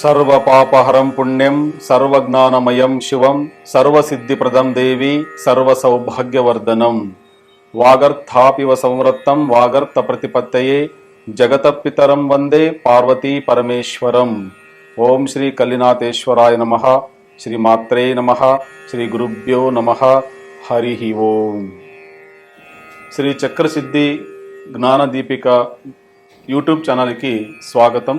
సర్వపాపహరం పుణ్యం సర్వజ్ఞానమయం శివం సర్వసిద్ధిప్రదం దేవి సర్వసౌభాగ్యవర్ధనం వాగర్థాపివ సంవృత్తం వాగర్థ ప్రతిపత్తయే జగతపితరం వందే పార్వతీ పరమేశ్వరం ఓం శ్రీ కల్లినాథేశ్వరాయ నమ శ్రీమాత్రే నమ శ్రీ గురుభ్యో నమ హరి ఓం శ్రీ చక్రసిద్ధి జ్ఞానదీపిక యూట్యూబ్ ఛానల్కి స్వాగతం।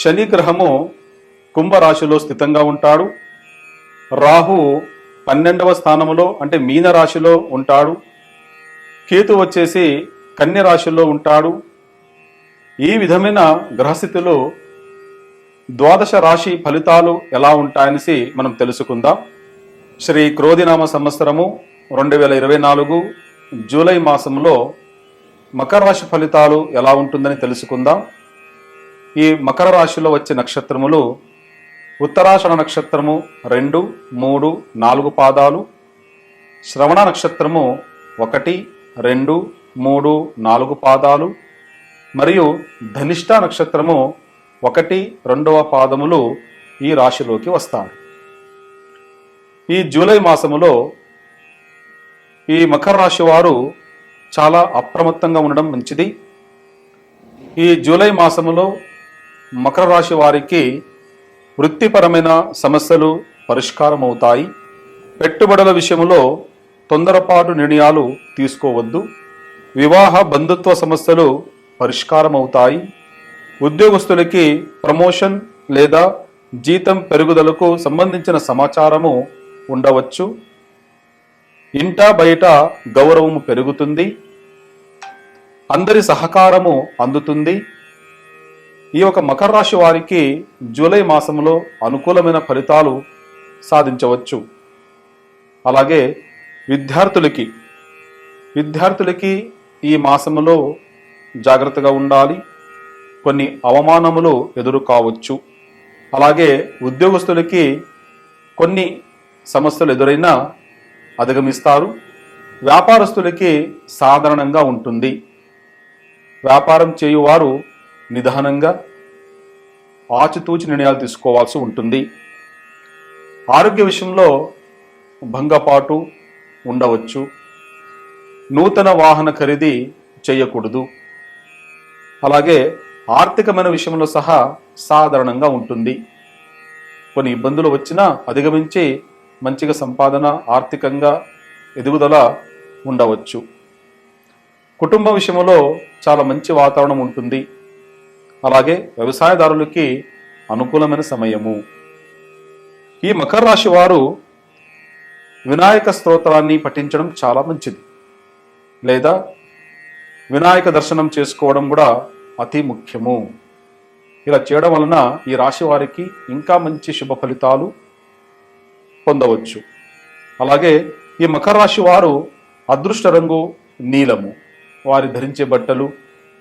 శని గ్రహము కుంభరాశిలో స్థితంగా ఉంటాడు. రాహు పన్నెండవ స్థానములో అంటే మీన రాశిలో ఉంటాడు. కేతు వచ్చేసి కన్య రాశిలో ఉంటాడు. ఈ విధమైన గ్రహస్థితిలో ద్వాదశ రాశి ఫలితాలు ఎలా ఉంటాయనేసి మనం తెలుసుకుందాం. శ్రీ క్రోధినామ సంవత్సరము రెండు వేల ఇరవై నాలుగు జూలై మాసంలో మకర రాశి ఫలితాలు ఎలా ఉంటుందని తెలుసుకుందాం. ఈ మకర రాశిలో వచ్చే నక్షత్రములు ఉత్తరాషణ నక్షత్రము రెండు మూడు నాలుగు పాదాలు శ్రవణ నక్షత్రము ఒకటి రెండు మూడు నాలుగు పాదాలు మరియు ధనిష్ట నక్షత్రము ఒకటి రెండవ పాదములు ఈ రాశిలోకి వస్తారు ఈ జూలై మాసములో ఈ మకర రాశి వారు చాలా అప్రమత్తంగా ఉండడం మంచిది. ఈ జూలై మాసములో మకర రాశి వారికి వృత్తిపరమైన సమస్యలు పరిష్కారం అవుతాయి పెట్టుబడుల విషయంలో తొందరపాటు నిర్ణయాలు తీసుకోవద్దు. వివాహ బంధుత్వ సమస్యలు పరిష్కారం అవుతాయి ఉద్యోగస్తులకి ప్రమోషన్ లేదా జీతం పెరుగుదలకు సంబంధించిన సమాచారము ఉండవచ్చు. ఇంటా బయట గౌరవము పెరుగుతుంది. అందరి సహకారము అందుతుంది. ఈ యొక్క మకర రాశి వారికి జూలై మాసంలో అనుకూలమైన ఫలితాలు సాధించవచ్చు. అలాగే విద్యార్థులకి విద్యార్థులకి ఈ మాసంలో జాగ్రత్తగా ఉండాలి కొన్ని అవమానములు ఎదురు కావచ్చు. అలాగే ఉద్యోగస్తులకి కొన్ని సమస్యలు ఎదురైనా అధిగమిస్తారు. వ్యాపారస్తులకి సాధారణంగా ఉంటుంది. వ్యాపారం చేయువారు నిదానంగా ఆచితూచి నిర్ణయాలు తీసుకోవాల్సి ఉంటుంది. ఆరోగ్య విషయంలో భంగపాటు ఉండవచ్చు. నూతన వాహన ఖరీదీ చేయకూడదు. అలాగే ఆర్థికమైన విషయంలో సహా సాధారణంగా ఉంటుంది. కొన్ని ఇబ్బందులు వచ్చినా అధిగమించి మంచిగా సంపాదన ఆర్థికంగా ఎదుగుదల ఉండవచ్చు. కుటుంబ విషయంలో చాలా మంచి వాతావరణం ఉంటుంది. అలాగే వ్యవసాయదారులకి అనుకూలమైన సమయము. ఈ మకర రాశి వారు వినాయక స్తోత్రాన్ని పఠించడం చాలా మంచిది. లేదా వినాయక దర్శనం చేసుకోవడం కూడా అతి ముఖ్యము. ఇలా చేయడం వలన ఈ రాశి వారికి ఇంకా మంచి శుభ ఫలితాలు పొందవచ్చు. అలాగే ఈ మకర రాశి వారు అదృష్ట రంగు నీలము. వారి ధరించే బట్టలు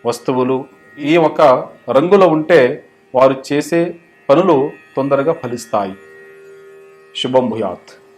వస్తువులు ఈ ఒక రంగులో ఉంటే వారు చేసే పనులు తొందరగా ఫలిస్తాయి. శుభం భూయాత్.